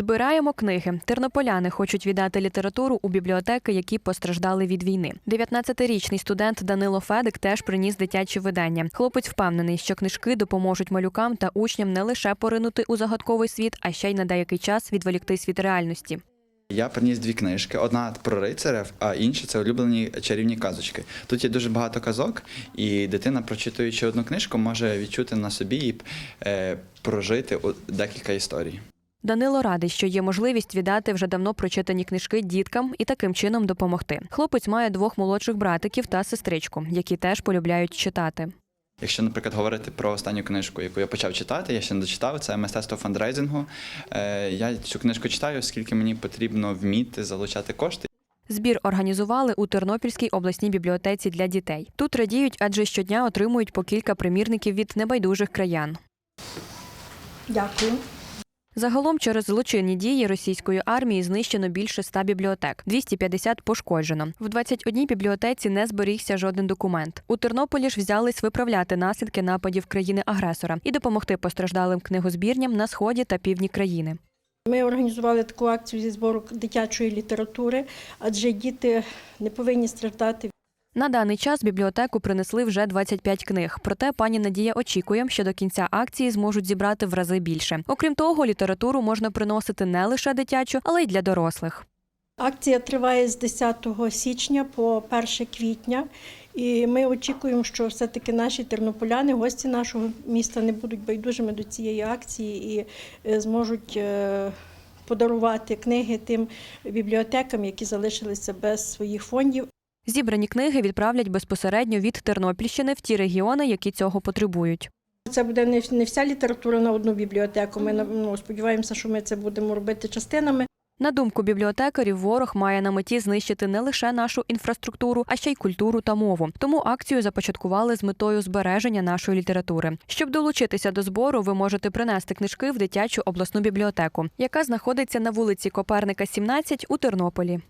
Збираємо книги. Тернополяни хочуть віддати літературу у бібліотеки, які постраждали від війни. 19-річний студент Данило Федик теж приніс дитячі видання. Хлопець впевнений, що книжки допоможуть малюкам та учням не лише поринути у загадковий світ, а ще й на деякий час відволіктись від реальності. Я приніс дві книжки: одна про рицарів, а інша це улюблені чарівні казочки. Тут є дуже багато казок, і дитина, прочитуючи одну книжку, може відчути на собі і е, прожити декілька історій. Данило радий, що є можливість віддати вже давно прочитані книжки діткам і таким чином допомогти. Хлопець має двох молодших братиків та сестричку, які теж полюбляють читати. Якщо, наприклад, говорити про останню книжку, яку я почав читати, я ще не дочитав, це мистецтво фандрейзингу. Е, я цю книжку читаю, оскільки мені потрібно вміти залучати кошти. Збір організували у Тернопільській обласній бібліотеці для дітей. Тут радіють, адже щодня отримують по кілька примірників від небайдужих краян. Дякую. Загалом через злочинні дії російської армії знищено більше 100 бібліотек, 250 пошкоджено. В 21 бібліотеці не зберігся жоден документ. У Тернополі ж взялись виправляти наслідки нападів країни-агресора і допомогти постраждалим книгозбірням на сході та півдні країни. Ми організували таку акцію зі збору дитячої літератури, адже діти не повинні страждати. На даний час бібліотеку принесли вже 25 книг. Проте пані Надія очікує, що до кінця акції зможуть зібрати в рази більше. Окрім того, літературу можна приносити не лише дитячу, але й для дорослих. Акція триває з 10 січня по 1 квітня. І ми очікуємо, що все-таки наші тернополяни, гості нашого міста, не будуть байдужими до цієї акції і е, зможуть е, подарувати книги тим бібліотекам, які залишилися без своїх фондів. Зібрані книги відправлять безпосередньо від Тернопільщини в ті регіони, які цього потребують. Це буде не вся література на одну бібліотеку. Ми ну, сподіваємося, що ми це будемо робити частинами. На думку бібліотекарів, ворог має на меті знищити не лише нашу інфраструктуру, а ще й культуру та мову. Тому акцію започаткували з метою збереження нашої літератури. Щоб долучитися до збору, ви можете принести книжки в дитячу обласну бібліотеку, яка знаходиться на вулиці Коперника, 17 у Тернополі.